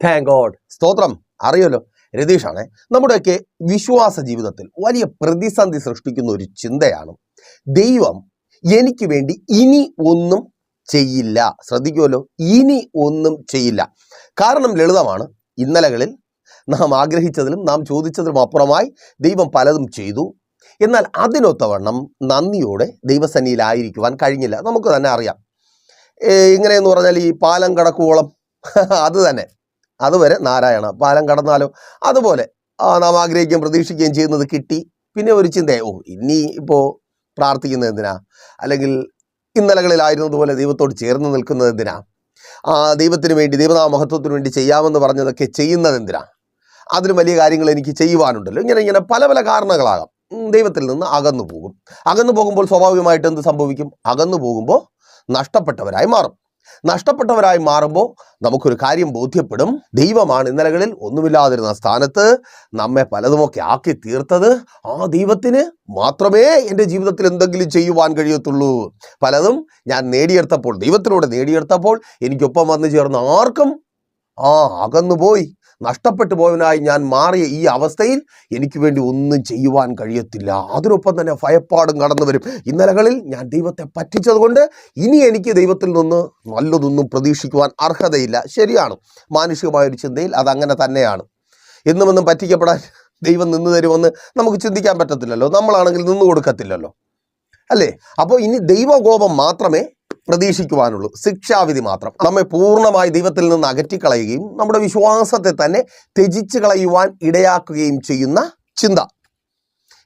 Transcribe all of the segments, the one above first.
Thank God സ്തോത്രം. അറിയല്ലോ രതീഷാണ് നമ്മുടെയൊക്കെ വിശ്വാസ ജീവിതത്തിൽ വലിയ പ്രതിസന്ധി സൃഷ്ടിക്കുന്ന ഒരു ചിന്തയാണ്. ദൈവം എനിക്ക് വേണ്ടി ഇനി ഒന്നും ചെയ്യില്ല. ശ്രദ്ധിക്കുമല്ലോ? ഇനി ഒന്നും ചെയ്യില്ല. കാരണം ലളിതമാണ്. ഇന്നലകളിൽ നാം ആഗ്രഹിച്ചതിലും നാം ചോദിച്ചതിലും അപ്പുറമായി ദൈവം പലതും ചെയ്തു. എന്നാൽ അതിനൊത്തവണ്ണം നന്ദിയോടെ ദൈവസന്നിയിലായിരിക്കുവാൻ കഴിഞ്ഞില്ല. നമുക്ക് തന്നെ അറിയാം. ഇങ്ങനെയെന്ന് പറഞ്ഞാൽ ഈ പാലം കടക്കുവോളം. അത് തന്നെ. അതുവരെ നാരായണ പാലം കടന്നാലോ അതുപോലെ നാം ആഗ്രഹിക്കുകയും പ്രതീക്ഷിക്കുകയും ചെയ്യുന്നത് കിട്ടി. പിന്നെ ഒരു ചിന്ത ഓ ഇനി ഇപ്പോൾ പ്രാർത്ഥിക്കുന്നത് എന്തിനാ? അല്ലെങ്കിൽ ഇന്നലകളിലായിരുന്നതുപോലെ ദൈവത്തോട് ചേർന്ന് നിൽക്കുന്നത് എന്തിനാ? ആ ദൈവത്തിന് വേണ്ടി ദൈവനാമ മഹത്വത്തിന് വേണ്ടി ചെയ്യാമെന്ന് പറഞ്ഞതൊക്കെ ചെയ്യുന്നത് എന്തിനാ? അതിന് വലിയ കാര്യങ്ങൾ എനിക്ക് ചെയ്യുവാനുണ്ടല്ലോ. ഇങ്ങനെ ഇങ്ങനെ പല പല കാരണങ്ങളാകാം. ദൈവത്തിൽ നിന്ന് അകന്നു പോകും അകന്നു പോകുമ്പോൾ സ്വാഭാവികമായിട്ട് എന്ത് സംഭവിക്കും? അകന്നു പോകുമ്പോൾ നഷ്ടപ്പെട്ടവരായി മാറും. നഷ്ടപ്പെട്ടവരായി മാറുമ്പോൾ നമുക്കൊരു കാര്യം ബോധ്യപ്പെടും. ദൈവമാണ് ഇന്നലകളിൽ ഒന്നുമില്ലാതിരുന്ന സ്ഥാനത്ത് നമ്മെ പലതുമൊക്കെ ആക്കി തീർത്തത്. ആ ദൈവത്തിന് മാത്രമേ എന്റെ ജീവിതത്തിൽ എന്തെങ്കിലും ചെയ്യുവാൻ കഴിയത്തുള്ളൂ. പലതും ഞാൻ നേടിയെടുത്തപ്പോൾ ദൈവത്തിലൂടെ നേടിയെടുത്തപ്പോൾ എനിക്കൊപ്പം വന്നു ചേർന്ന ആർക്കും ആ അകന്നുപോയി. നഷ്ടപ്പെട്ടു പോയവനായി ഞാൻ മാറിയ ഈ അവസ്ഥയിൽ എനിക്ക് വേണ്ടി ഒന്നും ചെയ്യുവാൻ കഴിയത്തില്ല. അതിനൊപ്പം തന്നെ ഭയപ്പാടും കടന്നു വരും. ഇന്നലകളിൽ ഞാൻ ദൈവത്തെ പറ്റിച്ചതുകൊണ്ട് ഇനി എനിക്ക് ദൈവത്തിൽ നിന്ന് നല്ലതൊന്നും പ്രതീക്ഷിക്കുവാൻ അർഹതയില്ല. ശരിയാണ്. മാനുഷികമായ ഒരു ചിന്തയിൽ അതങ്ങനെ തന്നെയാണ്. എന്നുമെന്നും പറ്റിക്കപ്പെടാൻ ദൈവം നിന്ന് തരുമെന്ന് നമുക്ക് ചിന്തിക്കാൻ പറ്റത്തില്ലല്ലോ. നമ്മളാണെങ്കിൽ നിന്ന് കൊടുക്കത്തില്ലല്ലോ. അല്ലേ? അപ്പോൾ ഇനി ദൈവകോപം മാത്രമേ പ്രതീക്ഷിക്കുവാനുള്ളൂ. ശിക്ഷാവിധി മാത്രം. നമ്മെ പൂർണമായി ദൈവത്തിൽ നിന്ന് അകറ്റിക്കളയുകയും നമ്മുടെ വിശ്വാസത്തെ തന്നെ ത്യജിച്ച് കളയുവാൻ ഇടയാക്കുകയും ചെയ്യുന്ന ചിന്ത.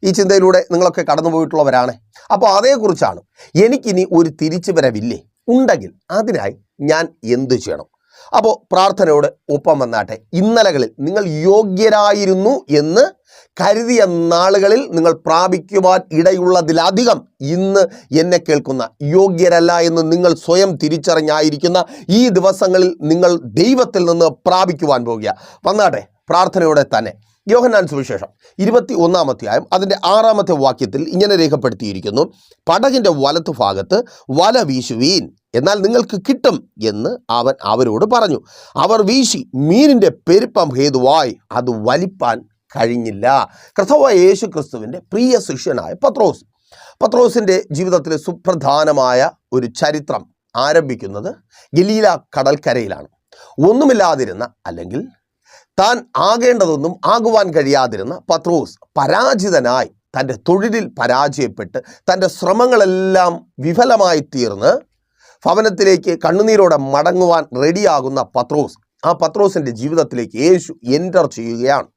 ഈ ചിന്തയിലൂടെ നിങ്ങളൊക്കെ കടന്നുപോയിട്ടുള്ളവരാണ്. അപ്പോൾ അതേക്കുറിച്ചാണ്. എനിക്കിനി ഒരു തിരിച്ചു വരവില്ലേ ഉണ്ടെങ്കിൽ അതിനായി ഞാൻ എന്തു ചെയ്യണം? അപ്പോൾ പ്രാർത്ഥനയോട് ഒപ്പം വന്നാട്ടെ. ഇന്നലകളിൽ നിങ്ങൾ യോഗ്യരായിരുന്നു എന്ന് കരുതിയ നാളുകളിൽ നിങ്ങൾ പ്രാപിക്കുവാൻ ഇടയുള്ളതിലധികം ഇന്ന് എന്നെ കേൾക്കുന്ന യോഗ്യരല്ല എന്ന് നിങ്ങൾ സ്വയം തിരിച്ചറിഞ്ഞായിരിക്കുന്ന ഈ ദിവസങ്ങളിൽ നിങ്ങൾ ദൈവത്തിൽ നിന്ന് പ്രാപിക്കുവാൻ പോകുക. വന്നാട്ടെ പ്രാർത്ഥനയോടെ തന്നെ. യോഹന്നാൻ സുവിശേഷം ഇരുപത്തി അധ്യായം അതിന്റെ ആറാമത്തെ വാക്യത്തിൽ ഇങ്ങനെ രേഖപ്പെടുത്തിയിരിക്കുന്നു പടകിന്റെ വലത്തു ഭാഗത്ത് വല വീശുവീൻ എന്നാൽ നിങ്ങൾക്ക് കിട്ടും എന്ന് അവൻ അവരോട് പറഞ്ഞു. അവർ വീശി മീനിന്റെ പെരുപ്പം ഹേതുവായി അത് വലിപ്പാൻ കഴിഞ്ഞില്ല. കർത്താവായ യേശു ക്രിസ്തുവിന്റെ പ്രിയ ശിഷ്യനായ പത്രോസ്. പത്രോസിന്റെ ജീവിതത്തിലെ സുപ്രധാനമായ ഒരു ചരിത്രം ആരംഭിക്കുന്നത് ഗലീല കടൽക്കരയിലാണ്. ഒന്നുമില്ലാതിരുന്ന അല്ലെങ്കിൽ താൻ ആകേണ്ടതൊന്നും ആകുവാൻ കഴിയാതിരുന്ന പത്രോസ് പരാജിതനായി തന്റെ തൊഴിലിൽ പരാജയപ്പെട്ട് തന്റെ ശ്രമങ്ങളെല്ലാം വിഫലമായി തീർന്ന് ഭവനത്തിലേക്ക് കണ്ണുനീരോടെ മടങ്ങുവാൻ റെഡിയാകുന്ന പത്രോസ് ആ പത്രോസിന്റെ ജീവിതത്തിലേക്ക് യേശു എന്റർ ചെയ്യുകയാണ്.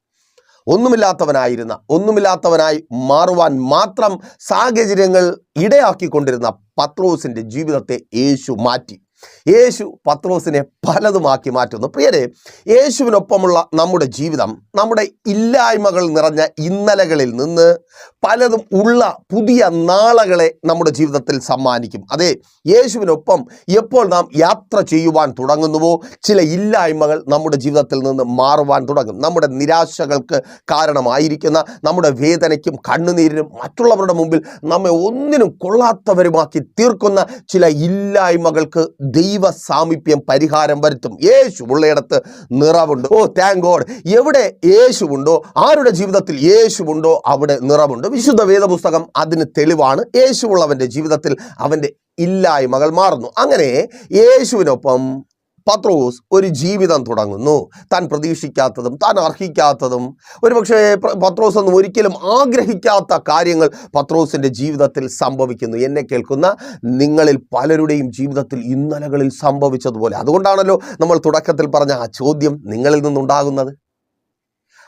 ഒന്നുമില്ലാത്തവനായിരുന്ന ഒന്നുമില്ലാത്തവനായി മാറുവാൻ മാത്രം സാഹചര്യങ്ങൾ ഇടയാക്കിക്കൊണ്ടിരുന്ന പത്രോസിന്റെ ജീവിതത്തെ യേശു മാറ്റി. യേശു പത്രോസിനെ പലതുമാക്കി മാറ്റുന്നു. പ്രിയരെ യേശുവിനൊപ്പമുള്ള നമ്മുടെ ജീവിതം നമ്മുടെ ഇല്ലായ്മകൾ നിറഞ്ഞ ഇന്നലകളിൽ നിന്ന് പലതും ഉള്ള പുതിയ നാളകളെ നമ്മുടെ ജീവിതത്തിൽ സമ്മാനിക്കും. അതെ യേശുവിനൊപ്പം എപ്പോൾ നാം യാത്ര ചെയ്യുവാൻ തുടങ്ങുന്നുവോ ചില ഇല്ലായ്മകൾ നമ്മുടെ ജീവിതത്തിൽ നിന്ന് മാറുവാൻ തുടങ്ങും. നമ്മുടെ നിരാശകൾക്ക് കാരണമായിരിക്കുന്ന നമ്മുടെ വേദനയ്ക്കും കണ്ണുനീരിനും മറ്റുള്ളവരുടെ മുമ്പിൽ നമ്മെ ഒന്നിനും കൊള്ളാത്തവരുമാക്കി തീർക്കുന്ന ചില ഇല്ലായ്മകൾക്ക് ദൈവ സാമീപ്യം പരിഹാരം വരുത്തും. യേശു ഉള്ളയിടത്ത് നിറവുണ്ട്. ഓ താങ്ക് ഗോഡ് എവിടെ യേശുവുണ്ടോ ആരുടെ ജീവിതത്തിൽ യേശുവുണ്ടോ അവിടെ നിറവുണ്ട്. വിശുദ്ധ വേദപുസ്തകം അതിന് തെളിവാണ്. യേശുവുള്ളവന്റെ ജീവിതത്തിൽ അവന്റെ ഇല്ലായ്മകൾ മാറുന്നു. അങ്ങനെ യേശുവിനൊപ്പം പത്രോസ് ഒരു ജീവിതം തുടങ്ങുന്നു. താൻ പ്രതീക്ഷിക്കാത്തതും താൻ അർഹിക്കാത്തതും ഒരുപക്ഷെ പത്രോസ് ഒന്നും ഒരിക്കലും ആഗ്രഹിക്കാത്ത കാര്യങ്ങൾ പത്രോസിന്റെ ജീവിതത്തിൽ സംഭവിക്കുന്നു. എന്നെ കേൾക്കുന്ന നിങ്ങളിൽ പലരുടെയും ജീവിതത്തിൽ ഇന്നലകളിൽ സംഭവിച്ചതുപോലെ. അതുകൊണ്ടാണല്ലോ നമ്മൾ തുടക്കത്തിൽ പറഞ്ഞ ആ ചോദ്യം നിങ്ങളിൽ നിന്നുണ്ടാകുന്നത്.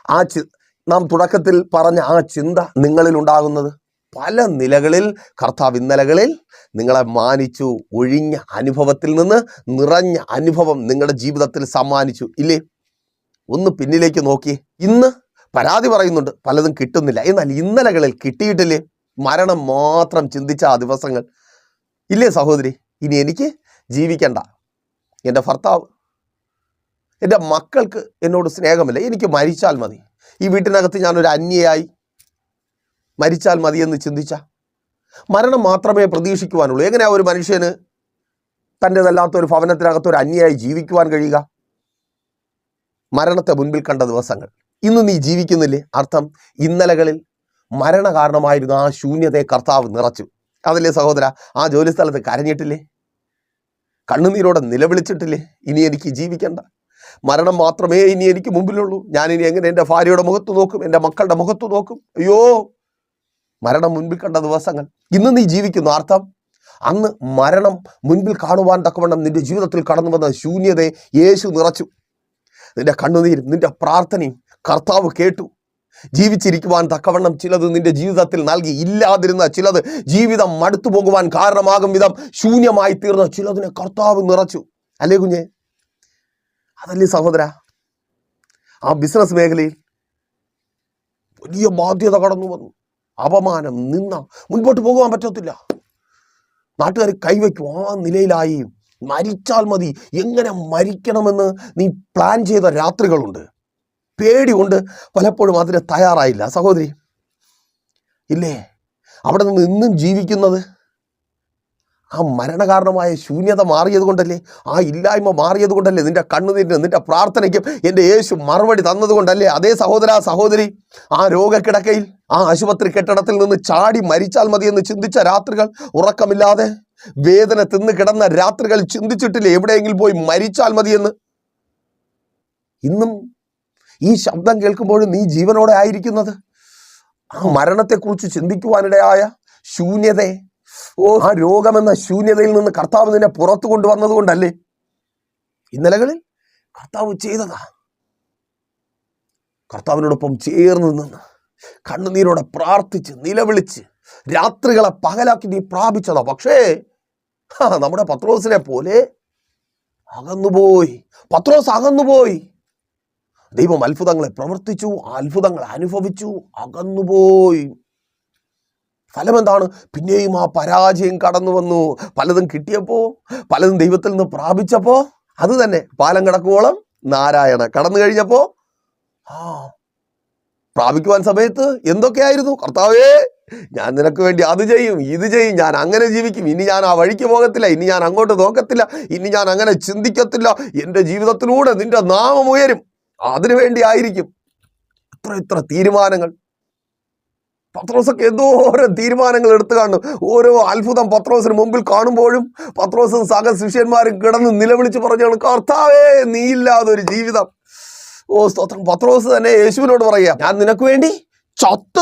ആ നാം തുടക്കത്തിൽ പറഞ്ഞ ആ ചിന്ത നിങ്ങളിൽ ഉണ്ടാകുന്നത് പല നിലകളിൽ കർത്താവ് ഇന്നലകളിൽ നിങ്ങളെ മാനിച്ചു ഒഴിഞ്ഞ അനുഭവത്തിൽ നിന്ന് നിറഞ്ഞ അനുഭവം നിങ്ങളുടെ ജീവിതത്തിൽ സമ്മാനിച്ചു. ഇല്ലേ? ഒന്ന് പിന്നിലേക്ക് നോക്കി. ഇന്ന് പരാതി പറയുന്നുണ്ട്. പലതും കിട്ടുന്നില്ല. എന്നാൽ ഇന്നലകളിൽ കിട്ടിയിട്ടില്ലേ? മരണം മാത്രം ചിന്തിച്ച ആ ദിവസങ്ങൾ. ഇല്ലേ സഹോദരി? ഇനി എനിക്ക് ജീവിക്കണ്ട. എന്റെ ഭർത്താവ് എന്റെ മക്കൾക്ക് എന്നോട് സ്നേഹമില്ല. എനിക്ക് മരിച്ചാൽ മതി. ഈ വീട്ടിനകത്ത് ഞാനൊരു അന്യയായി. മരിച്ചാൽ മതിയെന്ന് ചിന്തിച്ച? മരണം മാത്രമേ പ്രതീക്ഷിക്കുവാനുള്ളൂ. എങ്ങനെയാ ഒരു മനുഷ്യന് തന്റെതല്ലാത്ത ഒരു ഭവനത്തിനകത്ത് ഒരു അന്യായി ജീവിക്കുവാൻ കഴിയുക? മരണത്തെ മുൻപിൽ കണ്ട ദിവസങ്ങൾ. ഇന്ന് നീ ജീവിക്കുന്നില്ലേ? അർത്ഥം ഇന്നലകളിൽ മരണ കാരണമായിരുന്ന ആ ശൂന്യതയെ കർത്താവ് നിറച്ചു. അതല്ലേ സഹോദര ആ ജോലി സ്ഥലത്ത് കരഞ്ഞിട്ടില്ലേ? കണ്ണുനീരോടെ നിലവിളിച്ചിട്ടില്ലേ? ഇനി എനിക്ക് ജീവിക്കണ്ട. മരണം മാത്രമേ ഇനി എനിക്ക് മുമ്പിലുള്ളൂ. ഞാൻ ഇനി എങ്ങനെ എന്റെ ഭാര്യയുടെ മുഖത്ത് നോക്കും? എന്റെ മക്കളുടെ മുഖത്ത് നോക്കും? അയ്യോ മരണം മുൻപിൽ കണ്ട ദിവസങ്ങൾ. ഇന്ന് നീ ജീവിക്കുന്നു അർത്ഥം അന്ന് മരണം മുൻപിൽ കാണുവാൻ തക്കവണ്ണം നിന്റെ ജീവിതത്തിൽ കടന്നു വന്ന ശൂന്യതയെ യേശു നിറച്ചു. നിന്റെ കണ്ണുനീരും നിന്റെ പ്രാർത്ഥനയും കർത്താവ് കേട്ടു. ജീവിച്ചിരിക്കുവാൻ തക്കവണ്ണം ചിലത് നിന്റെ ജീവിതത്തിൽ നൽകി. ഇല്ലാതിരുന്ന ചിലത് ജീവിതം മടുത്തു പോകുവാൻ കാരണമാകും വിധം ശൂന്യമായി തീർന്ന ചിലതിനെ കർത്താവ് നിറച്ചു. അല്ലേ കുഞ്ഞെ? അതല്ലേ സഹോദര? ആ ബിസിനസ് മേഖലയിൽ വലിയ ബാധ്യത കടന്നു വന്നു. അപമാനം നിന്ന മുൻപോട്ട് പോകുവാൻ പറ്റത്തില്ല. നാട്ടുകാർ കൈവയ്ക്കും ആ നിലയിലായി. മരിച്ചാൽ മതി. എങ്ങനെ മരിക്കണമെന്ന് നീ പ്ലാൻ ചെയ്ത രാത്രികളുണ്ട്. പേടി കൊണ്ട് പലപ്പോഴും അതിന് തയ്യാറായില്ല. സഹോദരി ഇല്ലേ? അവിടെ നിന്ന് ഇന്നും ജീവിക്കുന്നത് ആ മരണകാരണമായ ശൂന്യത മാറിയത് കൊണ്ടല്ലേ ആ ഇല്ലായ്മ മാറിയത് കൊണ്ടല്ലേ നിന്റെ കണ്ണുനീരിന് നിന്റെ പ്രാർത്ഥനയ്ക്കും എന്റെ യേശു മറുപടി തന്നതുകൊണ്ടല്ലേ? അതേ സഹോദര സഹോദരി ആ രോഗക്കിടക്കയിൽ ആ ആശുപത്രി കെട്ടിടത്തിൽ നിന്ന് ചാടി മരിച്ചാൽ മതിയെന്ന് ചിന്തിച്ച രാത്രികൾ ഉറക്കമില്ലാതെ വേദന തിന്ന് കിടന്ന രാത്രികൾ ചിന്തിച്ചിട്ടില്ലേ? എവിടെയെങ്കിലും പോയി മരിച്ചാൽ മതിയെന്ന്. ഇന്നും ഈ ശബ്ദം കേൾക്കുമ്പോഴും നീ ജീവനോടെ ആയിരിക്കുന്നത്? ആ മരണത്തെക്കുറിച്ച് ചിന്തിക്കുവാനിടയായ ശൂന്യതയെ ഓ ആ രോഗമെന്ന ശൂന്യതയിൽ നിന്ന് കർത്താവ് നിന്നെ പുറത്തു കൊണ്ടുവന്നത് കൊണ്ടല്ലേ? ഇന്നലകളിൽ കർത്താവ് ചെയ്തതാ. കർത്താവിനോടൊപ്പം ചേർന്ന് നിന്ന് കണ്ണുനീരോടെ പ്രാർത്ഥിച്ച് നിലവിളിച്ച് രാത്രികളെ പകലാക്കി നീ പ്രാപിച്ചതാ. പക്ഷേ നമ്മുടെ പത്രോസിനെ പോലെ അകന്നുപോയി. പത്രോസ് അകന്നുപോയി. ദൈവം അത്ഭുതങ്ങളെ പ്രവർത്തിച്ചു അത്ഭുതങ്ങൾ അനുഭവിച്ചു അകന്നുപോയി. ഫലം എന്താണ് പിന്നെയും ആ പരാജയം കടന്നു വന്നു. പലതും കിട്ടിയപ്പോൾ പലതും ദൈവത്തിൽ നിന്ന് പ്രാപിച്ചപ്പോൾ അത് തന്നെ. പാലം കിടക്കുവോളം നാരായണ. കടന്നു കഴിഞ്ഞപ്പോൾ ആ പ്രാപിക്കുവാൻ സമയത്ത് എന്തൊക്കെയായിരുന്നു? കർത്താവേ ഞാൻ നിനക്ക് വേണ്ടി അത് ചെയ്യും ഇത് ചെയ്യും ഞാൻ അങ്ങനെ ജീവിക്കും. ഇനി ഞാൻ ആ വഴിക്ക് പോകത്തില്ല ഇനി ഞാൻ അങ്ങോട്ട് നോക്കത്തില്ല ഇനി ഞാൻ അങ്ങനെ ചിന്തിക്കത്തില്ല. എന്റെ ജീവിതത്തിലൂടെ നിന്റെ നാമം ഉയരും. അതിനു വേണ്ടി ആയിരിക്കും. ഇത്ര ഇത്ര തീരുമാനങ്ങൾ. പത്രോസൊക്കെ ഓരോ തീരുമാനങ്ങൾ എടുത്തു കാണും ഓരോ അത്ഭുതം പത്രോസിന് മുമ്പിൽ കാണുമ്പോഴും പത്രോസും സക ശിഷ്യന്മാരും കിടന്ന് നിലവിളിച്ച് പറഞ്ഞാണ് കർത്താവേ നീയില്ലാതെ ഒരു ജീവിതം. ഓ സ്തോത്രം. പത്രോസ് തന്നെ യേശുവിനോട് പറയുക ഞാൻ നിനക്ക് വേണ്ടി ചത്തു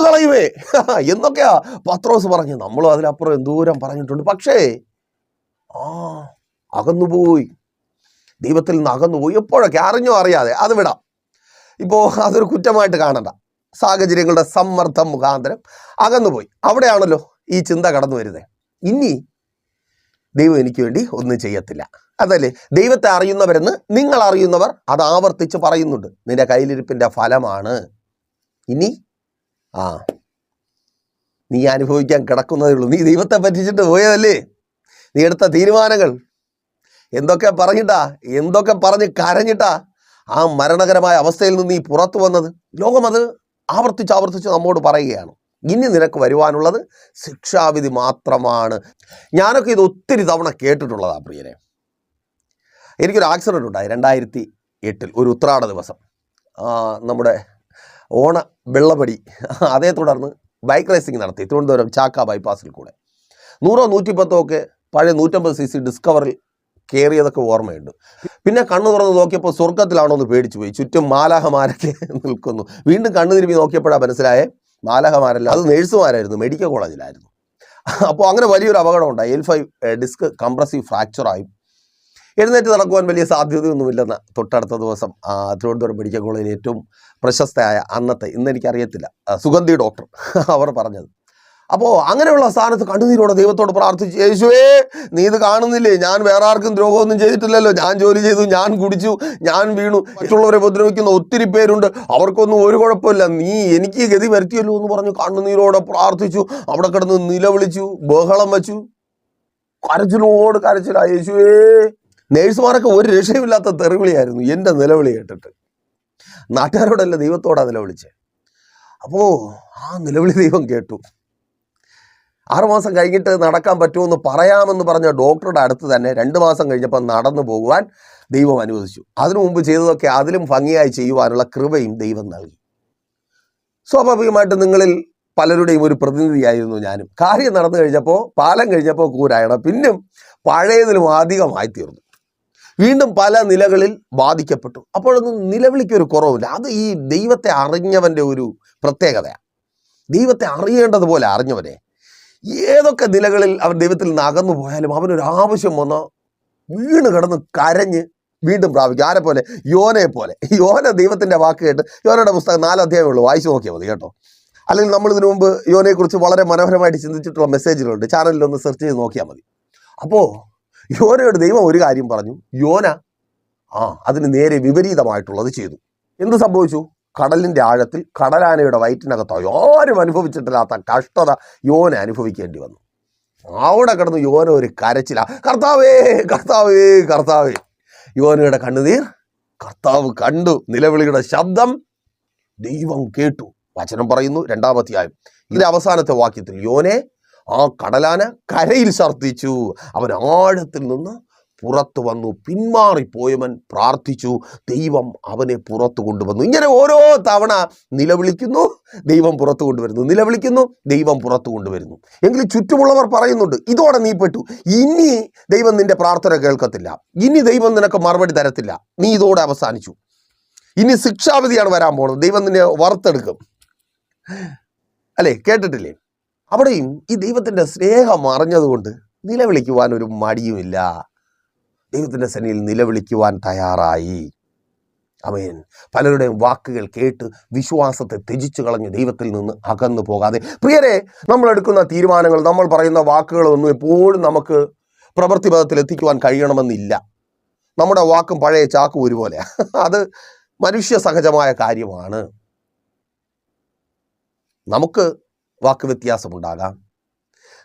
എന്നൊക്കെയാ പത്രോസ് പറഞ്ഞു. നമ്മളും അതിലപ്പുറം എന്തോരം പറഞ്ഞിട്ടുണ്ട്. പക്ഷേ ആ അകന്നുപോയി. ദൈവത്തിൽ നിന്ന് അകന്നുപോയി. എപ്പോഴൊക്കെ? അറിഞ്ഞോ അറിയാതെ. അത് വിടാം. ഇപ്പോൾ അതൊരു കുറ്റമായിട്ട് കാണണ്ട. സാഹചര്യങ്ങളുടെ സമ്മർദ്ദം മുഖാന്തരം അകന്നുപോയി. അവിടെയാണല്ലോ ഈ ചിന്ത കടന്നു വരുന്നത് ഇനി ദൈവം എനിക്ക് വേണ്ടി ഒന്നും ചെയ്യത്തില്ല. അതല്ലേ? ദൈവത്തെ അറിയുന്നവരെന്ന് നിങ്ങൾ അറിയുന്നവർ അത് ആവർത്തിച്ച് പറയുന്നുണ്ട്. നിന്റെ കയ്യിലിരിപ്പിന്റെ ഫലമാണ്. ഇനി ആ നീ അനുഭവിക്കാൻ കിടക്കുന്നതേ ഉള്ളൂ. നീ ദൈവത്തെ പറ്റിച്ചിട്ട് പോയതല്ലേ? നീ എടുത്ത തീരുമാനങ്ങൾ. എന്തൊക്കെ പറഞ്ഞിട്ടാ? എന്തൊക്കെ പറഞ്ഞ് കരഞ്ഞിട്ടാ ആ മരണകരമായ അവസ്ഥയിൽ നിന്ന് നീ പുറത്തു വന്നത്? ലോകം അത് ആവർത്തിച്ച് ആവർത്തിച്ച് നമ്മോട് പറയുകയാണ്. ഇനി നിനക്ക് വരുവാനുള്ളത് ശിക്ഷാവിധി മാത്രമാണ്. ഞാനൊക്കെ ഇത് ഒത്തിരി തവണ കേട്ടിട്ടുള്ളതാണ് പ്രിയരെ. എനിക്കൊരു ആക്സിഡന്റ് ഉണ്ടായി രണ്ടായിരത്തി എട്ടിൽ ഒരു ഉത്രാട ദിവസം. നമ്മുടെ ഓണ വെള്ളപടി. അതേ തുടർന്ന് ബൈക്ക് റേസിംഗ് നടത്തി തിരുവനന്തപുരം ചാക്ക ബൈപ്പാസിൽ കൂടെ. നൂറോ നൂറ്റിപ്പത്തോ ഒക്കെ പഴയ നൂറ്റമ്പത് സി സി ഡിസ്കവറിൽ കയറിയതൊക്കെ ഓർമ്മയുണ്ട്. പിന്നെ കണ്ണു തുറന്ന് നോക്കിയപ്പോൾ സ്വർഗത്തിലാണോ എന്ന് പേടിച്ചു പോയി. ചുറ്റും മാലാഹമാരൊക്കെ നിൽക്കുന്നു. വീണ്ടും കണ്ണു തിരുമ്പി നോക്കിയപ്പോഴാണ് മനസ്സിലായേ മാലാഹമാരല്ല അത് നേഴ്സുമാരായിരുന്നു മെഡിക്കൽ കോളേജിലായിരുന്നു. അപ്പോൾ അങ്ങനെ വലിയൊരു അപകടം ഉണ്ടായി എൽ ഫൈവ് ഡിസ്ക് കംപ്രസീവ് ഫ്രാക്ചറായി എഴുന്നേറ്റ് നടക്കുവാൻ വലിയ സാധ്യതയൊന്നുമില്ലെന്ന തൊട്ടടുത്ത ദിവസം തിരുവനന്തപുരം മെഡിക്കൽ കോളേജിൽ ഏറ്റവും പ്രശസ്തയായ അന്നത്തെ ഇന്ന് എനിക്കറിയത്തില്ല സുഗന്ധി ഡോക്ടർ അവർ പറഞ്ഞത്. അപ്പോൾ അങ്ങനെയുള്ള സ്ഥാനത്ത് കണ്ണുനീരോടെ ദൈവത്തോട് പ്രാർത്ഥിച്ചു യേശുവേ നീ ഇത് കാണുന്നില്ലേ? ഞാൻ വേറെ ആർക്കും ദ്രോഹമൊന്നും ചെയ്തിട്ടില്ലല്ലോ. ഞാൻ ജോലി ചെയ്തു ഞാൻ കുടിച്ചു ഞാൻ വീണു. മറ്റുള്ളവരെ ഉപദ്രവിക്കുന്ന ഒത്തിരി പേരുണ്ട്. അവർക്കൊന്നും ഒരു കുഴപ്പമില്ല. നീ എനിക്ക് ഗതി വരുത്തിയല്ലോ എന്ന് പറഞ്ഞു കണ്ണുനീരോടെ പ്രാർത്ഥിച്ചു. അവിടെ കിടന്ന് നിലവിളിച്ചു ബഹളം വെച്ചു. കരച്ചിലോട് കരച്ചില യേശുവേ നേഴ്സുമാരൊക്കെ ഒരു രക്ഷയുമില്ലാത്ത തെറിവിളിയായിരുന്നു. എന്റെ നിലവിളി കേട്ടിട്ട്. നാട്ടുകാരോടല്ല ദൈവത്തോടാ നിലവിളിച്ചേ? അപ്പോ ആ നിലവിളി ദൈവം കേട്ടു. ആറുമാസം കഴിഞ്ഞിട്ട് നടക്കാൻ പറ്റുമെന്ന് പറയാമെന്ന് പറഞ്ഞ ഡോക്ടറുടെ അടുത്ത് തന്നെ രണ്ട് മാസം കഴിഞ്ഞപ്പോൾ നടന്നു പോകുവാൻ ദൈവം അനുവദിച്ചു. അതിനു മുമ്പ് ചെയ്തതൊക്കെ അതിലും ഭംഗിയായി ചെയ്യുവാനുള്ള കൃപയും ദൈവം നൽകി. സ്വാഭാവികമായിട്ട് നിങ്ങളിൽ പലരുടെയും ഒരു പ്രതിനിധിയായിരുന്നു ഞാനും. കാര്യം നടന്നു കഴിഞ്ഞപ്പോൾ പാലം കഴിഞ്ഞപ്പോൾ കൂരായണം. പിന്നും പഴയതിലും അധികമായി തീർന്നു. വീണ്ടും പല നിലകളിൽ ബാധിക്കപ്പെട്ടു. അപ്പോഴൊന്നും നിലവിളിക്കൊരു കുറവില്ല അത് ഈ ദൈവത്തെ അറിഞ്ഞവന്റെ ഒരു പ്രത്യേകതയാണ് ദൈവത്തെ അറിയേണ്ടതുപോലെ അറിഞ്ഞവനെ. ഏതൊക്കെ നിലകളിൽ അവൻ ദൈവത്തിൽ നിന്ന് അകന്നു പോയാലും അവനൊരു ആവശ്യം വന്ന് വീണ് കിടന്ന് കരഞ്ഞ് വീണ്ടും പ്രാപിക്കും. ആരെ പോലെ? യോനയെ പോലെ. യോന ദൈവത്തിന്റെ വാക്ക് കേട്ട് യോനയുടെ പുസ്തകം നാല് അധ്യായമേ ഉള്ളൂ. വായിച്ചു നോക്കിയാൽ മതി കേട്ടോ. അല്ലെങ്കിൽ നമ്മൾ ഇതിനു മുമ്പ് യോനയെക്കുറിച്ച് വളരെ മനോഹരമായിട്ട് ചിന്തിച്ചിട്ടുള്ള മെസ്സേജുകളുണ്ട് ചാനലിൽ ഒന്ന് സെർച്ച് ചെയ്ത് നോക്കിയാൽ മതി. അപ്പോൾ യോനയോട് ദൈവം ഒരു കാര്യം പറഞ്ഞു. യോന ആ അതിന് നേരെ വിപരീതമായിട്ടുള്ളത് ചെയ്തു. എന്ത് സംഭവിച്ചു? കടലിന്റെ ആഴത്തിൽ കടലാനയുടെ വയറ്റിനകത്തോ ആരും അനുഭവിച്ചിട്ടില്ലാത്ത കഷ്ടത യോന അനുഭവിക്കേണ്ടി വന്നു. അവിടെ കിടന്ന് യോന ഒരു കരച്ചില കർത്താവേ കർത്താവേ കർത്താവേ. യോനയുടെ കണ്ണുനീർ കർത്താവ് കണ്ടു നിലവിളിയുടെ ശബ്ദം ദൈവം കേട്ടു. വചനം പറയുന്നു രണ്ടാമത്തെയായും ഇതിലെ അവസാനത്തെ വാക്യത്തിൽ യോനെ ആ കടലാന കരയിൽ ഛർദ്ദിച്ചു. അവൻ ആഴത്തിൽ നിന്ന് പുറത്തു വന്നു. പിന്മാറിപ്പോയവൻ പ്രാർത്ഥിച്ചു. ദൈവം അവനെ പുറത്തു കൊണ്ടുവന്നു. ഇങ്ങനെ ഓരോ തവണ നിലവിളിക്കുന്നു ദൈവം പുറത്തു കൊണ്ടുവരുന്നു. നിലവിളിക്കുന്നു ദൈവം പുറത്തു കൊണ്ടുവരുന്നു. എങ്കിൽ ചുറ്റുമുള്ളവർ പറയുന്നുണ്ട് ഇതോടെ നീ പെട്ടു. ഇനി ദൈവം നിന്റെ പ്രാർത്ഥന കേൾക്കത്തില്ല. ഇനി ദൈവം നിനക്ക് മറുപടി തരത്തില്ല. നീ ഇതോടെ അവസാനിച്ചു. ഇനി ശിക്ഷാവിധിയാണ് വരാൻ പോകുന്നത്. ദൈവം നിന്നെ വറുത്തെടുക്കും. അല്ലേ? കേട്ടിട്ടില്ലേ? അവിടെയും ഈ ദൈവത്തിന്റെ സ്നേഹം അറിഞ്ഞതുകൊണ്ട് നിലവിളിക്കുവാൻ ഒരു മടിയുമില്ല. ദൈവത്തിന്റെ സന്നിധിയിൽ നിലവിളിക്കുവാൻ തയ്യാറായി. അമേൻ പലരുടെയും വാക്കുകൾ കേട്ട് വിശ്വാസത്തെ ത്യജിച്ചു കളഞ്ഞ് ദൈവത്തിൽ നിന്ന് അകന്നു പോകാതെ. പ്രിയരെ നമ്മൾ എടുക്കുന്ന തീരുമാനങ്ങൾ നമ്മൾ പറയുന്ന വാക്കുകളൊന്നും എപ്പോഴും നമുക്ക് പ്രവൃത്തി പദത്തിൽ എത്തിക്കുവാൻ കഴിയണമെന്നില്ല. നമ്മുടെ വാക്കും പഴയ ചാക്കും ഒരുപോലെ അത് മനുഷ്യ സഹജമായ കാര്യമാണ്. നമുക്ക് വാക്ക് വ്യത്യാസമുണ്ടാകാം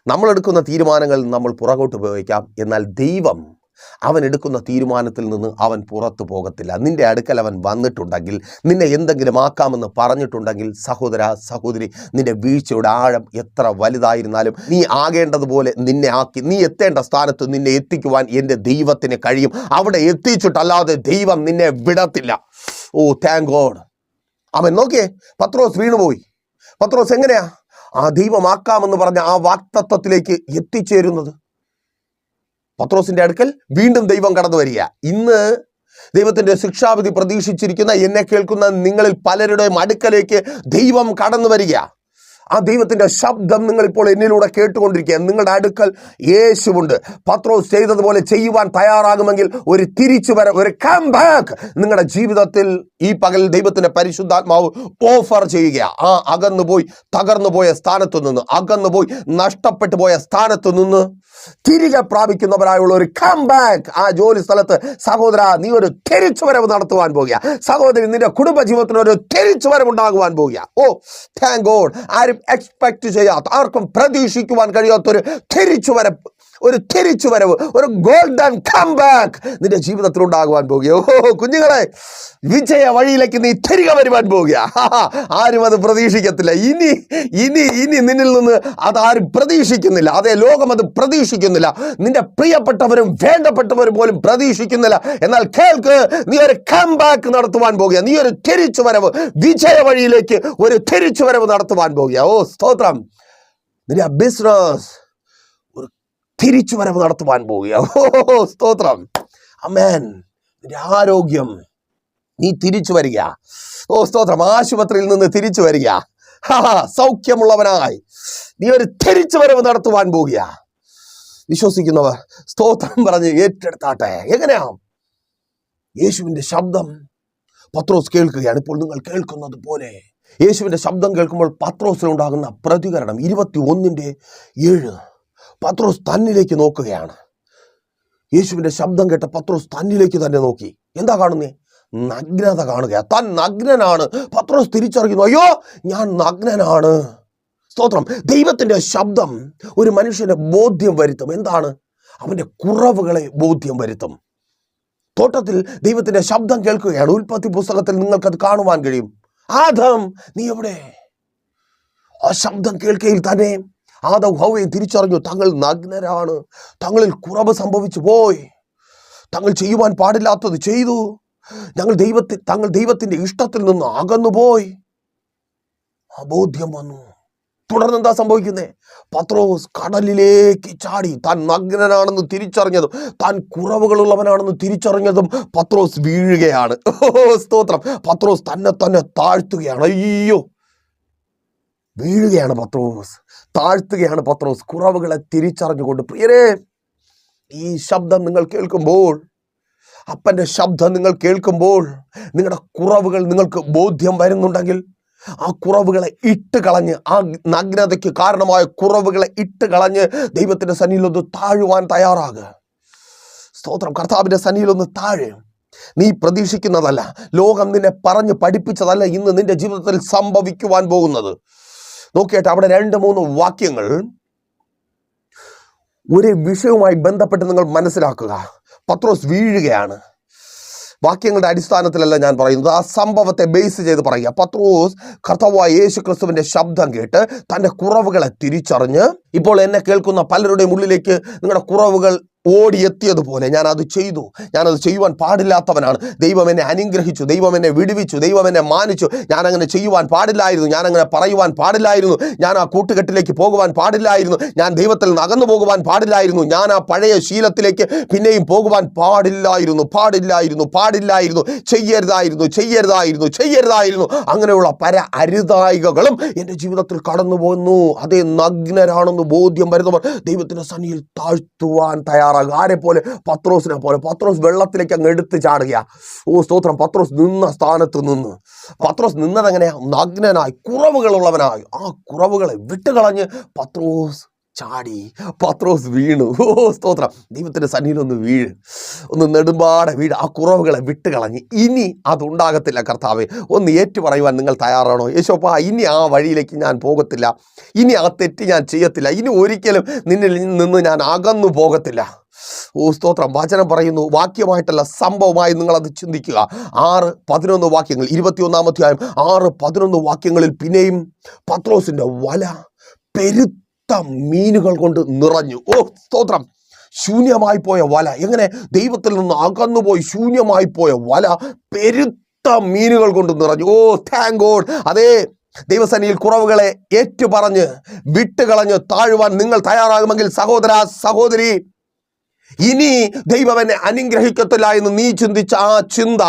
നമ്മളെടുക്കുന്ന തീരുമാനങ്ങൾ നമ്മൾ പുറകോട്ട് ഉപയോഗിക്കാം. എന്നാൽ ദൈവം അവൻ എടുക്കുന്ന തീരുമാനത്തിൽ നിന്ന് അവൻ പുറത്തു പോകത്തില്ല. നിന്റെ അടുക്കൽ അവൻ വന്നിട്ടുണ്ടെങ്കിൽ നിന്നെ എന്തെങ്കിലും ആക്കാമെന്ന് പറഞ്ഞിട്ടുണ്ടെങ്കിൽ സഹോദര സഹോദരി നിന്റെ വീഴ്ചയുടെ ആഴം എത്ര വലുതായിരുന്നാലും നീ ആകേണ്ടതുപോലെ നിന്നെ ആക്കി നീ എത്തേണ്ട സ്ഥാനത്ത് നിന്നെ എത്തിക്കുവാൻ എന്റെ ദൈവത്തിന് കഴിയും. അവിടെ എത്തിച്ചിട്ടല്ലാതെ ദൈവം നിന്നെ വിടത്തില്ല. ഓ താങ്ക് ഗോഡ് അവൻ നോക്കിയേ പത്രോസ് വീണുപോയി. പത്രോസ് എങ്ങനെയാ? ആ ദൈവമാക്കാമെന്ന് പറഞ്ഞ ആ വാക്തത്വത്തിലേക്ക് എത്തിച്ചേരുന്നത്. പത്രോസിന്റെ അടുക്കൽ വീണ്ടും ദൈവം കടന്നു വരിക. ഇന്ന് ദൈവത്തിന്റെ ശിക്ഷാവിധി പ്രതീക്ഷിച്ചിരിക്കുന്ന എന്നെ കേൾക്കുന്ന നിങ്ങളിൽ പലരുടെയും അടുക്കലേക്ക് ദൈവം കടന്നു വരിക. ആ ദൈവത്തിന്റെ ശബ്ദം നിങ്ങൾ ഇപ്പോൾ എന്നിലൂടെ കേട്ടുകൊണ്ടിരിക്കുക നിങ്ങളുടെ അടുക്കൽ യേശുവുണ്ട്. പത്രോസ് ചെയ്തതുപോലെ ചെയ്യുവാൻ തയ്യാറാകുമെങ്കിൽ ഒരു തിരിച്ചു വര ഒരു കം ബാക്ക് നിങ്ങളുടെ ജീവിതത്തിൽ ഈ പകൽ ദൈവത്തിന്റെ പരിശുദ്ധാത്മാവ് ഓഫർ ചെയ്യുക ആ അകന്നു പോയി തകർന്നു പോയ സ്ഥാനത്തു നിന്ന് അകന്നു പോയി നഷ്ടപ്പെട്ടു പോയ സ്ഥാനത്തു നിന്ന് തിരികെ പ്രാപിക്കുന്നവരായുള്ള ഒരു കം ബാക്ക് ആ ജോലി സ്ഥലത്ത് സഹോദര നീ ഒരു തിരിച്ചുവരവ് നടത്തുവാൻ പോകുക സഹോദരി നിന്റെ കുടുംബജീവിതത്തിന് ഒരു തിരിച്ചുവരവ് ഉണ്ടാകുവാൻ പോകുക ഓ താങ്ക് ഗോഡ് ആരും എക്സ്പെക്ട് ചെയ്യാത്ത ആർക്കും പ്രതീക്ഷിക്കുവാൻ കഴിയാത്തൊരു തിരിച്ചുവരവ് ഒരു തിരിച്ചു വരവ് ഒരു ഗോൾഡൻ കം ബാക്ക് നിന്റെ ജീവിതത്തിൽ ഉണ്ടാകുവാൻ ഓ കുഞ്ഞുങ്ങളെ വിജയ വഴിയിലേക്ക് നീ തിരികെ വരുവാൻ പോകുക ആരും അത് പ്രതീക്ഷിക്കത്തില്ല. ഇനി ഇനി ഇനി നിന്നിൽ നിന്ന് അത് ആരും പ്രതീക്ഷിക്കുന്നില്ല. അതേ ലോകം അത് പ്രതീക്ഷിക്കുന്നില്ല. നിന്റെ പ്രിയപ്പെട്ടവരും വേണ്ടപ്പെട്ടവരും പോലും പ്രതീക്ഷിക്കുന്നില്ല. എന്നാൽ കേൾക്ക് നീ ഒരു കം ബാക്ക് നടത്തുവാൻ പോകുക നീ ഒരു തിരിച്ചു വരവ് വിജയ വഴിയിലേക്ക് ഒരു തിരിച്ചു വരവ് നടത്തുവാൻ പോകുക ഓ സ്തോത്രം. നിന്റെ ബിസിനസ് തിരിച്ചുവരവ് നടത്തുവാൻ പോവുക ഓ സ്തോത്രം. അമേൻ ആരോഗ്യം നീ തിരിച്ചു വരിക ഓ സ്തോത്രം. ആശുപത്രിയിൽ നിന്ന് തിരിച്ചു വരിക സൗഖ്യമുള്ളവനായി. നീ ഒരു തിരിച്ചു വരവ് നടത്തുവാൻ പോവുക വിശ്വസിക്കുന്നവർ സ്തോത്രം പറഞ്ഞ് ഏറ്റെടുത്താട്ടെ. എങ്ങനെയാ? യേശുവിന്റെ ശബ്ദം പത്രോസ് കേൾക്കുകയാണ്. ഇപ്പോൾ നിങ്ങൾ കേൾക്കുന്നത് പോലെ. യേശുവിന്റെ ശബ്ദം കേൾക്കുമ്പോൾ പത്രോസിലുണ്ടാകുന്ന പ്രതികരണം ഇരുപത്തി ഒന്നിന്റെ ഏഴ്. പത്രോസ് തന്നിലേക്ക് നോക്കുകയാണ്. യേശുവിന്റെ ശബ്ദം കേട്ട പത്രോസ് തന്നിലേക്ക് തന്നെ നോക്കി. എന്താ കാണുന്നേ? നഗ്നത കാണുക താൻ നഗ്നനാണ്. പത്രോസ് തിരിച്ചറിയുന്നു അയ്യോ ഞാൻ നഗ്നനാണ്. സ്തോത്രം. ദൈവത്തിന്റെ ശബ്ദം ഒരു മനുഷ്യനെ ബോധ്യം വരുത്തും. എന്താണ്? അവന്റെ കുറവുകളെ ബോധ്യം വരുത്തും. തോട്ടത്തിൽ ദൈവത്തിന്റെ ശബ്ദം കേൾക്കുകയാണ്. ഉൽപ്പത്തി പുസ്തകത്തിൽ നിങ്ങൾക്കത് കാണുവാൻ കഴിയും. ആദം നീ എവിടെ? ആ ശബ്ദം കേൾക്കയിൽ തന്നെ ആദം ഹൗവയെ തിരിച്ചറിഞ്ഞു. തങ്ങൾ നഗ്നരാണ്. തങ്ങളിൽ കുറവ് സംഭവിച്ചു പോയി. തങ്ങൾ ചെയ്യുവാൻ പാടില്ലാത്തത് ചെയ്തു. ഞങ്ങൾ ദൈവത്തിൽ തങ്ങൾ ദൈവത്തിന്റെ ഇഷ്ടത്തിൽ നിന്ന് അകന്നുപോയി അബോധ്യം വന്നു. തുടർന്ന് എന്താ സംഭവിക്കുന്നത് പത്രോസ് കടലിലേക്ക് ചാടി. താൻ നഗ്നനാണെന്ന് തിരിച്ചറിഞ്ഞതും താൻ കുറവുകളുള്ളവനാണെന്ന് തിരിച്ചറിഞ്ഞതും പത്രോസ് വീഴുകയാണ്. സ്തോത്രം. പത്രോസ് തന്നെ തന്നെ താഴ്ത്തുകയാണ്. അയ്യോ. വീഴുകയാണ് പത്രോസ്. താഴ്ത്തുകയാണ് പത്രോസ്. കുറവുകളെ തിരിച്ചറിഞ്ഞുകൊണ്ട് പ്രിയരെ ഈ ശബ്ദം നിങ്ങൾ കേൾക്കുമ്പോൾ അപ്പന്റെ ശബ്ദം നിങ്ങൾ കേൾക്കുമ്പോൾ നിങ്ങളുടെ കുറവുകൾ നിങ്ങൾക്ക് ബോധ്യം വരുന്നുണ്ടെങ്കിൽ ആ കുറവുകളെ ഇട്ട് കളഞ്ഞ് ആ നഗ്നതയ്ക്ക് കാരണമായ കുറവുകളെ ഇട്ട് കളഞ്ഞ് ദൈവത്തിന്റെ സന്നിയിലൊന്ന് താഴുവാൻ തയ്യാറാകുക സ്തോത്രം. കർത്താവിന്റെ സന്നിയിലൊന്ന് താഴെ. നീ പ്രതീക്ഷിക്കുന്നതല്ല. ലോകം നിന്നെ പറഞ്ഞ് പഠിപ്പിച്ചതല്ല ഇന്ന് നിന്റെ ജീവിതത്തിൽ സംഭവിക്കുവാൻ പോകുന്നത്. നോക്കിയിട്ട് അവിടെ രണ്ട് മൂന്ന് വാക്യങ്ങൾ ഒരു വിഷയവുമായി ബന്ധപ്പെട്ട് നിങ്ങൾ മനസ്സിലാക്കുക. പത്രോസ് വീഴുകയാണ്. വാക്യങ്ങളുടെ അടിസ്ഥാനത്തിലല്ല ഞാൻ പറയുന്നത്. ആ സംഭവത്തെ ബേസ് ചെയ്ത് പറയുക. പത്രോസ് കർത്തവായ യേശു ക്രിസ്തുവിന്റെ ശബ്ദം കേട്ട് തന്റെ കുറവുകളെ തിരിച്ചറിഞ്ഞ് ഇപ്പോൾ എന്നെ കേൾക്കുന്ന പലരുടെയും ഉള്ളിലേക്ക് നിങ്ങളുടെ കുറവുകൾ ഓടിയെത്തിയതുപോലെ ഞാൻ അത് ചെയ്തു. ഞാനത് ചെയ്യുവാൻ പാടില്ലാത്തവനാണ്. ദൈവം എന്നെ അനുഗ്രഹിച്ചു ദൈവം എന്നെ വിടുവിച്ചു ദൈവം എന്നെ മാനിച്ചു. ഞാൻ അങ്ങനെ ചെയ്യുവാൻ പാടില്ലായിരുന്നു. ഞാൻ അങ്ങനെ പറയുവാൻ പാടില്ലായിരുന്നു. ഞാൻ ആ കൂട്ടുകെട്ടിലേക്ക് പോകുവാൻ പാടില്ലായിരുന്നു. ഞാൻ ദൈവത്തിൽ നിന്ന് അകന്നു പോകുവാൻ പാടില്ലായിരുന്നു. ഞാൻ ആ പഴയ ശീലത്തിലേക്ക് പിന്നെയും പോകുവാൻ പാടില്ലായിരുന്നു. പാടില്ലായിരുന്നു പാടില്ലായിരുന്നു. ചെയ്യരുതായിരുന്നു ചെയ്യരുതായിരുന്നു ചെയ്യരുതായിരുന്നു. അങ്ങനെയുള്ള പല അരുതായികകളും എന്റെ ജീവിതത്തിൽ കടന്നു പോകുന്നു അതേ നഗ്നരാണെന്ന് ബോധ്യം വരുന്നവർ ദൈവത്തിന്റെ സന്നിയിൽ താഴ്ത്തുവാൻ തയ്യാറാകുക. ആരെ പോലെ? പത്രോസിനെ പോലെ. പത്രോസ് വെള്ളത്തിലേക്ക് അങ്ങ് എടുത്ത് ചാടുക ഓ സ്തോത്രം. പത്രോസ് നിന്ന സ്ഥാനത്ത് നിന്ന്. പത്രോസ് നിന്നത് എങ്ങനെയാ നഗ്നനായി കുറവുകളുള്ളവനായി. ആ കുറവുകളെ വിട്ടുകളഞ്ഞ് പത്രോസ് ചാടി. പത്രോസ് വീണു. ഓ സ്തോത്രം. ദൈവത്തിന്റെ സന്നിധിയിൽ ഒന്ന് വീഴ്. ഒന്ന് നെടുമ്പാടെ വീട് ആ കുറവുകളെ വിട്ടുകളഞ്ഞ്. ഇനി അതുണ്ടാകത്തില്ല കർത്താവെ. ഒന്ന് ഏറ്റു പറയുവാൻ നിങ്ങൾ തയ്യാറാണോ? യേശോപ്പ ഇനി ആ വഴിയിലേക്ക് ഞാൻ പോകത്തില്ല. ഇനി ആ തെറ്റ് ഞാൻ ചെയ്യത്തില്ല. ഇനി ഒരിക്കലും നിന്നിൽ നിന്ന് ഞാൻ അകന്നു പോകത്തില്ല. ഓ സ്തോത്രം. വചനം പറയുന്നു വാക്യമായിട്ടല്ല സംഭവമായി നിങ്ങളത് ചിന്തിക്കുക. ആറ് പതിനൊന്ന് വാക്യങ്ങൾ ഇരുപത്തിയൊന്നാമധ്യായം ആറ് പതിനൊന്ന് വാക്യങ്ങളിൽ പിന്നെയും പത്രോസിന്റെ വല പെരുത്ത മീനുകൾ കൊണ്ട് നിറഞ്ഞു. ഓ സ്തോത്രം. ശൂന്യമായി പോയ വല. എങ്ങനെ? ദൈവത്തിൽ നിന്ന് അകന്നുപോയി ശൂന്യമായി പോയ വല പെരുത്ത മീനുകൾ കൊണ്ട് നിറഞ്ഞു. ഓ താങ്ക് ഗോഡ് അതേ ദൈവസേനയിൽ കുറവുകളെ ഏറ്റുപറഞ്ഞ് വിട്ടുകളഞ്ഞ് താഴുവാൻ നിങ്ങൾ തയ്യാറാകുമെങ്കിൽ സഹോദര സഹോദരി ഇനി ദൈവം എന്നെ അനുഗ്രഹിക്കത്തില്ല എന്ന് നീ ചിന്തിച്ച ആ ചിന്ത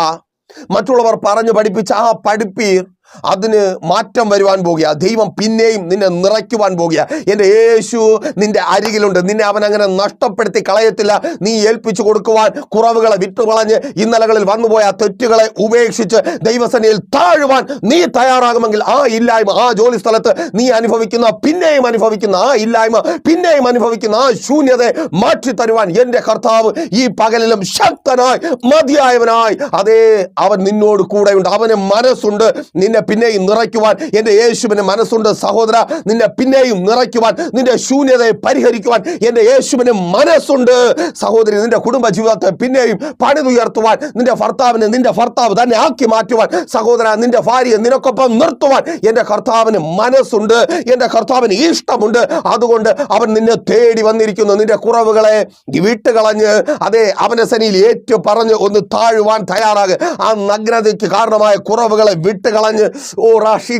മറ്റുള്ളവർ പറഞ്ഞു പഠിപ്പിച്ച ആ പഠിപ്പീർ അതിന് മാറ്റം വരുവാൻ പോകുക. ദൈവം പിന്നെയും നിന്നെ നിറയ്ക്കുവാൻ പോകുക. എന്റെ യേശു നിന്റെ അരികിലുണ്ട്. നിന്നെ അവൻ അങ്ങനെ നഷ്ടപ്പെടുത്തി കളയത്തില്ല. നീ ഏൽപ്പിച്ചു കൊടുക്കുവാൻ കുറവുകളെ വിട്ടുകളഞ്ഞ് ഇന്നലകളിൽ വന്നുപോയ തെറ്റുകളെ ഉപേക്ഷിച്ച് ദൈവസേനയിൽ താഴുവാൻ നീ തയ്യാറാകുമെങ്കിൽ ആ ഇല്ലായ്മ ആ ജോലി സ്ഥലത്ത് നീ അനുഭവിക്കുന്ന പിന്നെയും അനുഭവിക്കുന്ന ആ ഇല്ലായ്മ പിന്നെയും അനുഭവിക്കുന്ന ആ ശൂന്യതയെ മാറ്റി തരുവാൻ എന്റെ കർത്താവ് ഈ പകലിലും ശക്തനായി മതിയായവനായി. അതേ അവൻ നിന്നോട് കൂടെയുണ്ട്. അവന് മനസ്സുണ്ട്. നിന്നെ പിന്നെയും നിറയ്ക്കുവാൻ എന്റെ യേശുവിന് മനസ്സുണ്ട്. സഹോദര നിന്നെ പിന്നെയും നിറയ്ക്കുവാൻ നിന്റെ ശൂന്യതയെ പരിഹരിക്കുവാൻ എന്റെ യേശുവിന് മനസ്സുണ്ട്. സഹോദരി നിന്റെ കുടുംബ ജീവിതത്തെ പിന്നെയും പണിതുയർത്തുവാൻ നിന്റെ ഭർത്താവിനെ നിന്റെ ഭർത്താവ് തന്നെ ആക്കി മാറ്റുവാൻ സഹോദര നിന്റെ ഭാര്യയെ നിനക്കൊപ്പം നിർത്തുവാൻ എന്റെ കർത്താവിന് മനസ്സുണ്ട്. എന്റെ കർത്താവിന് ഇഷ്ടമുണ്ട്. അതുകൊണ്ട് അവൻ നിന്നെ തേടി വന്നിരിക്കുന്നു. നിന്റെ കുറവുകളെ വിട്ടുകളഞ്ഞ് അതേ അവന്റെ സനിയിൽ ഏറ്റു പറഞ്ഞ് ഒന്ന് താഴുവാൻ തയ്യാറാകുക ആ നഗ്നതയ്ക്ക് കാരണമായ കുറവുകളെ വിട്ടുകളഞ്ഞ് ഓ റാഷി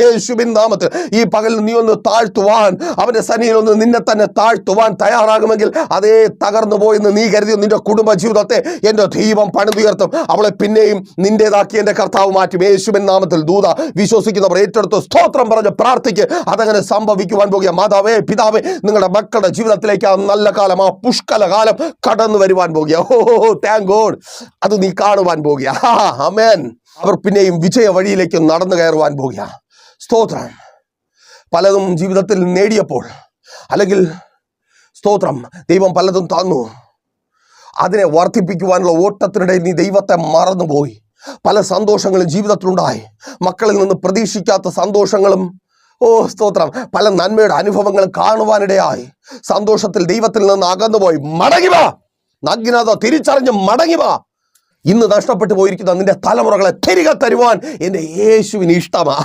യേശുവിൻ നാമത്തിൽ ഈ പകൽ നീ ഒന്ന് താഴ്ത്തുവാൻ അവന്റെ സനിയിൽ ഒന്ന് നിന്നെ തന്നെ താഴ്ത്തുവാൻ തയ്യാറാകുമെങ്കിൽ അതേ തകർന്നു പോയെന്ന് നീ കരുതി നിന്റെ കുടുംബ ജീവിതത്തെ എന്റെ ദൈവം പണിതുയർത്തും. അവളെ പിന്നെയും നിന്റേതാക്കി എന്റെ കർത്താവ് മാറ്റും. യേശുവിൻ നാമത്തിൽ ദൂത വിശ്വസിക്കുന്നവർ ഏറ്റെടുത്ത് സ്തോത്രം പറഞ്ഞ് പ്രാർത്ഥിക്ക്. അതങ്ങനെ സംഭവിക്കുവാൻ പോകുക. മാതാവേ പിതാവേ നിങ്ങളുടെ മക്കളുടെ ജീവിതത്തിലേക്ക് ആ നല്ല കാലം ആ പുഷ്കല കാലം കടന്നു വരുവാൻ പോകുക. ഓ താങ്ക് ഗോഡ് അത് നീ കാണുവാൻ പോകുക. അമേൻ അവർ പിന്നെയും വിജയ വഴിയിലേക്ക് നടന്നു കയറുവാൻ പോകുക സ്തോത്രം. പലതും ജീവിതത്തിൽ നേടിയപ്പോൾ അല്ലെങ്കിൽ സ്തോത്രം ദൈവം പലതും തന്നു. അതിനെ വർദ്ധിപ്പിക്കുവാനുള്ള ഓട്ടത്തിനിടയിൽ നീ ദൈവത്തെ മറന്നുപോയി. പല സന്തോഷങ്ങളും ജീവിതത്തിലുണ്ടായി. മക്കളിൽ നിന്ന് പ്രതീക്ഷിക്കാത്ത സന്തോഷങ്ങളും ഓ സ്തോത്രം പല നന്മയുടെ അനുഭവങ്ങൾ കാണുവാനിടയായി. സന്തോഷത്തിൽ ദൈവത്തിൽ നിന്ന് അകന്നുപോയി. മടങ്ങി വാ. നഗ്നത തിരിച്ചറിഞ്ഞ് മടങ്ങി വാ. ഇന്ന് നഷ്ടപ്പെട്ടു പോയിരിക്കുന്ന. നിന്റെ തലമുറകളെ തിരികെ തരുവാൻ എന്റെ യേശുവിന് ഇഷ്ടമാ.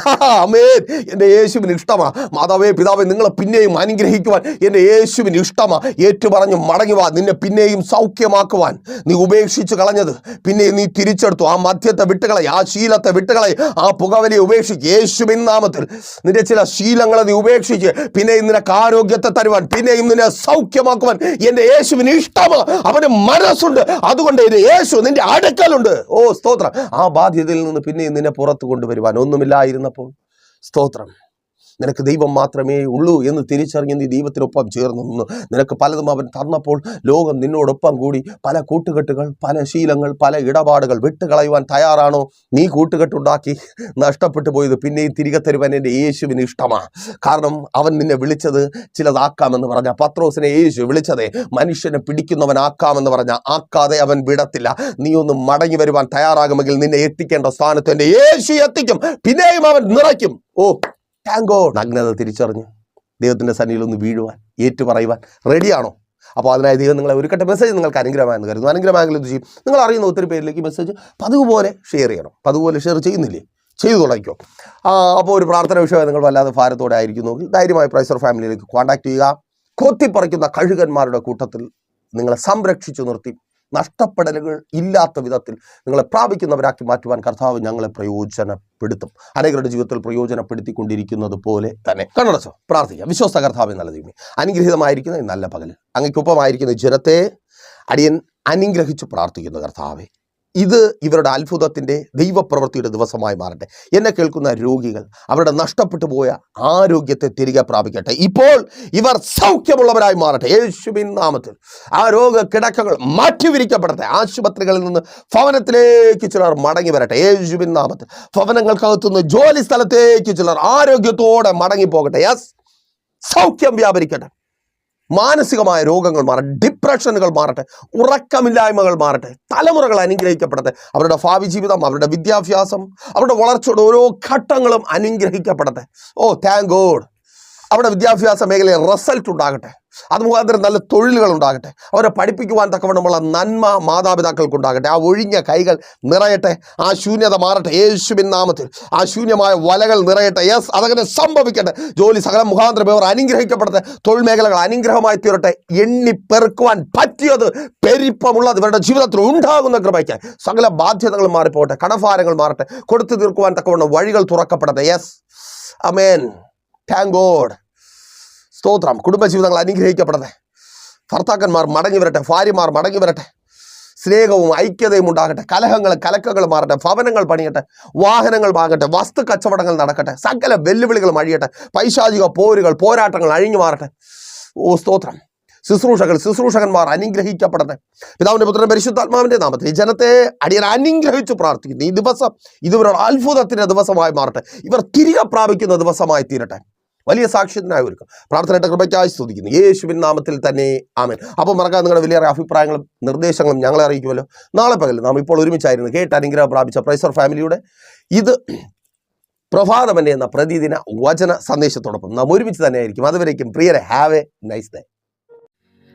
എന്റെ യേശുവിന് ഇഷ്ടമാ. മാതാവേ പിതാവേ നിങ്ങളെ പിന്നെയും അനുഗ്രഹിക്കുവാൻ എന്റെ യേശുവിന് ഇഷ്ടമാ. ഏറ്റുപറഞ്ഞു മടങ്ങുവാൻ നിന്നെ പിന്നെയും സൗഖ്യമാക്കുവാൻ നീ ഉപേക്ഷിച്ച് കളഞ്ഞത്. പിന്നെ നീ തിരിച്ചെടുത്തു. ആ മദ്യത്തെ വിട്ടുകളെ ആ ശീലത്തെ വിട്ടുകളെ ആ പുകവലിയെ ഉപേക്ഷിച്ച് യേശുവിൻ നാമത്തിൽ. നിന്റെ ചില ശീലങ്ങളെ നീ ഉപേക്ഷിച്ച് പിന്നെയും നിനക്ക് ആരോഗ്യത്തെ തരുവാൻ പിന്നെയും നിന്നെ സൗഖ്യമാക്കുവാൻ എന്റെ യേശുവിന് ഇഷ്ടമാ. അവന് മനസ്സുണ്ട്. അതുകൊണ്ട് എന്റെ യേശു നിന്റെ അടുക്കലുണ്ട് ഓ സ്തോത്രം. ആ ബാധ്യതയിൽ നിന്ന് പിന്നെയും നിന്നെ പുറത്തു കൊണ്ടുവരുവാൻ ഒന്നുമില്ലായിരുന്നപ്പോൾ. സ്തോത്രം. നിനക്ക് ദൈവം മാത്രമേ ഉള്ളൂ എന്ന് തിരിച്ചറിഞ്ഞ് നീ ദൈവത്തിനൊപ്പം ചേർന്ന് നിന്നു. നിനക്ക് പലതും അവൻ തന്നപ്പോൾ ലോകം നിന്നോടൊപ്പം കൂടി പല കൂട്ടുകെട്ടുകൾ പല ശീലങ്ങൾ പല ഇടപാടുകൾ വിട്ടുകളയുവാൻ തയ്യാറാണോ? നീ കൂട്ടുകെട്ടുണ്ടാക്കി നഷ്ടപ്പെട്ടു പോയത് പിന്നെയും തിരികെ തരുവാൻ എന്റെ യേശുവിന് ഇഷ്ടമാണ് കാരണം അവൻ നിന്നെ വിളിച്ചത് ചിലതാക്കാമെന്ന് പറഞ്ഞ പത്രോസിനെ യേശു വിളിച്ചതേ മനുഷ്യനെ പിടിക്കുന്നവനാക്കാമെന്ന് പറഞ്ഞ ആക്കാതെ അവൻ വിടത്തില്ല. നീ ഒന്ന് മടങ്ങി വരുവാൻ തയ്യാറാകുമെങ്കിൽ നിന്നെ എത്തിക്കേണ്ട സ്ഥാനത്ത് എന്റെ യേശു എത്തിക്കും. പിന്നെയും അവൻ നിറയ്ക്കും. ഓ താങ്കോ നഗ്നത തിരിച്ചറിഞ്ഞ് ദൈവത്തിന്റെ സന്നിധിയിൽ ഒന്ന് വീഴുവാൻ ഏറ്റുപറയുവാൻ റെഡിയാണോ അപ്പോൾ അതിനായി ദൈവം നിങ്ങളെ ഒരുക്കട്ടെ മെസ്സേജ് നിങ്ങൾക്ക് അനുഗ്രഹമായെന്ന് കരുതുന്നു. അനുഗ്രഹമായെങ്കിൽ എന്ത് ചെയ്യും? നിങ്ങൾ അറിയുന്ന ഒത്തിരി പേരിലേക്ക് മെസ്സേജ് പതുപോലെ ഷെയർ ചെയ്യണം. പതുപോലെ ഷെയർ ചെയ്യുന്നില്ലേ? ചെയ്തു തുടങ്ങിക്കോ. അപ്പോൾ ഒരു പ്രാർത്ഥന വിഷയം നിങ്ങൾ വല്ലാതെ ഭാരത്തോടെ ആയിരിക്കുന്നുവെങ്കിൽ ധൈര്യമായി പ്രൈസർ ഫാമിലിയിലേക്ക് കോൺടാക്ട് ചെയ്യുക. കൊത്തിപ്പറിക്കുന്ന കഴുകന്മാരുടെ കൂട്ടത്തിൽ നിങ്ങളെ സംരക്ഷിച്ചു നിർത്തി. നഷ്ടപ്പെടലുകൾ ഇല്ലാത്ത വിധത്തിൽ നിങ്ങളെ പ്രാപിക്കുന്നവരാക്കി മാറ്റുവാൻ കർത്താവ് ഞങ്ങളെ പ്രയോജനപ്പെടുത്തും. അനേകരുടെ ജീവിതത്തിൽ പ്രയോജനപ്പെടുത്തിക്കൊണ്ടിരിക്കുന്നത് പോലെ തന്നെ. കണ്ണടച്ചോ പ്രാർത്ഥിക്കാം. വിശ്വാസ കർത്താവ് നല്ല ദൈവമേ. അനുഗ്രഹീതമായിരിക്കുന്ന നല്ല പകൽ. അങ്ങക്കൊപ്പമായിരിക്കുന്ന ജനത്തെ അടിയൻ അനുഗ്രഹിച്ച് പ്രാർത്ഥിക്കുന്നു കർത്താവെ. ഇത് ഇവരുടെ അത്ഭുതത്തിന്റെ ദൈവപ്രവൃത്തിയുടെ ദിവസമായി മാറട്ടെ. എന്നെ കേൾക്കുന്ന രോഗികൾ അവരുടെ നഷ്ടപ്പെട്ടു പോയ ആരോഗ്യത്തെ തിരികെ പ്രാപിക്കട്ടെ. ഇപ്പോൾ ഇവർ സൗഖ്യമുള്ളവരായി മാറട്ടെ. യേശുവിൻ നാമത്തിൽ ആ രോഗ കിടക്കകൾ മാറ്റി വിരിക്കപ്പെടട്ടെ ആശുപത്രികളിൽ നിന്ന് ഭവനത്തിലേക്ക് ചിലർ മടങ്ങി വരട്ടെ. യേശുവിൻ നാമത്തിൽ ഭവനങ്ങൾക്കകത്തുനിന്ന് ജോലി സ്ഥലത്തേക്ക് ചിലർ ആരോഗ്യത്തോടെ മടങ്ങി പോകട്ടെ യെസ്. സൗഖ്യം വ്യാപരിക്കട്ടെ. മാനസികമായ രോഗങ്ങൾ മാറട്ടെ ഡിപ്രഷനുകൾ മാറട്ടെ ഉറക്കമില്ലായ്മകൾ മാറട്ടെ തലമുറകൾ അനുഗ്രഹിക്കപ്പെടട്ടെ. അവരുടെ ഭാവി ജീവിതം അവരുടെ വിദ്യാഭ്യാസം അവരുടെ വളർച്ചയുടെ ഓരോ ഘട്ടങ്ങളും അനുഗ്രഹിക്കപ്പെടട്ടെ. ഓ താങ്ക് ഗോഡ് അവരുടെ വിദ്യാഭ്യാസ മേഖലയിൽ റിസൾട്ട് ഉണ്ടാകട്ടെ. അത് മുഖാന്തരം നല്ല തൊഴിലുകൾ ഉണ്ടാകട്ടെ അവരെ പഠിപ്പിക്കുവാൻ തക്കവണ്ണമുള്ള നന്മ മാതാപിതാക്കൾക്കുണ്ടാകട്ടെ. ആ ഒഴിഞ്ഞ കൈകൾ നിറയട്ടെ. ആ ശൂന്യത മാറട്ടെ. യേശുവിൻ നാമത്തിൽ ആ ശൂന്യമായ വലകൾ നിറയട്ടെ. യെസ് അതങ്ങനെ സംഭവിക്കട്ടെ. ജോലി സകല മുഖാന്തരം ഇവർ അനുഗ്രഹിക്കപ്പെടട്ടെ. തൊഴിൽ മേഖലകൾ അനുഗ്രഹമായി തീരട്ടെ. എണ്ണി പെറുക്കുവാൻ പറ്റിയത് പെരിപ്പമുള്ളത് ഇവരുടെ ജീവിതത്തിൽ ഉണ്ടാകുന്ന കൃപയ്ക്ക്. സകല ബാധ്യതകൾ മാറിപ്പോകട്ടെ. കടഭാരങ്ങൾ മാറട്ടെ. കൊടുത്തു തീർക്കുവാൻ തക്കവണ്ണം വഴികൾ തുറക്കപ്പെടട്ടെ. യെസ്. Amen thank God. സ്തോത്രം. കുടുംബജീവിതങ്ങൾ അനുഗ്രഹിക്കപ്പെടട്ടെ. ഭർത്താക്കന്മാർ മടങ്ങി വരട്ടെ. ഭാര്യമാർ മടങ്ങി വരട്ടെ. സ്നേഹവും ഐക്യതയും ഉണ്ടാകട്ടെ. കലഹങ്ങൾ കലക്കങ്ങൾ മാറട്ടെ. ഭവനങ്ങൾ പണിയട്ടെ. വാഹനങ്ങൾ വാങ്ങട്ടെ. വസ്തു കച്ചവടങ്ങൾ നടക്കട്ടെ. സകല വെല്ലുവിളികളും അഴിയട്ടെ. പൈശാചിക പോരുകൾ പോരാട്ടങ്ങൾ അഴിഞ്ഞു മാറട്ടെ. ഓ സ്തോത്രം. ശുശ്രൂഷകൾ ശുശ്രൂഷകന്മാർ അനുഗ്രഹിക്കപ്പെടട്ടെ. പിതാവിന്റെ പുത്രൻ പരിശുദ്ധാത്മാവിന്റെ നാമത്തിൽ ജനത്തെ അടിയൻ അനുഗ്രഹിച്ചു പ്രാർത്ഥിക്കുന്നു. ഈ ദിവസം ഇതുവരുടെ അത്ഭുതത്തിന്റെ ദിവസമായി മാറട്ടെ. ഇവർ തിരികെ പ്രാപിക്കുന്ന ദിവസമായി തീരട്ടെ. വലിയ സാക്ഷ്യത്തിനായി ഒരുക്കും പ്രാർത്ഥനയുടെ കൃപയ്ക്കായി സ്തുതിക്കുന്നു. യേശുവിൻ നാമത്തിൽ തന്നെ ആമൻ. അപ്പോൾ മറക്കാതെ നിങ്ങളുടെ വലിയ അഭിപ്രായങ്ങളും നിർദ്ദേശങ്ങളും ഞങ്ങളെ അറിയിക്കുമല്ലോ. നാളെ പകൽ നാം ഇപ്പോൾ ഒരുമിച്ചായിരുന്നു കേട്ട് അനുഗ്രഹം പ്രാപിച്ച പ്രൈസർ ഫാമിലിയുടെ. ഇത് പ്രഭാതമന്നെ എന്ന പ്രതിദിന വചന സന്ദേശത്തോടൊപ്പം നാം ഒരുമിച്ച് തന്നെയായിരിക്കും അതുവരേക്കും പ്രിയരെ have a nice day.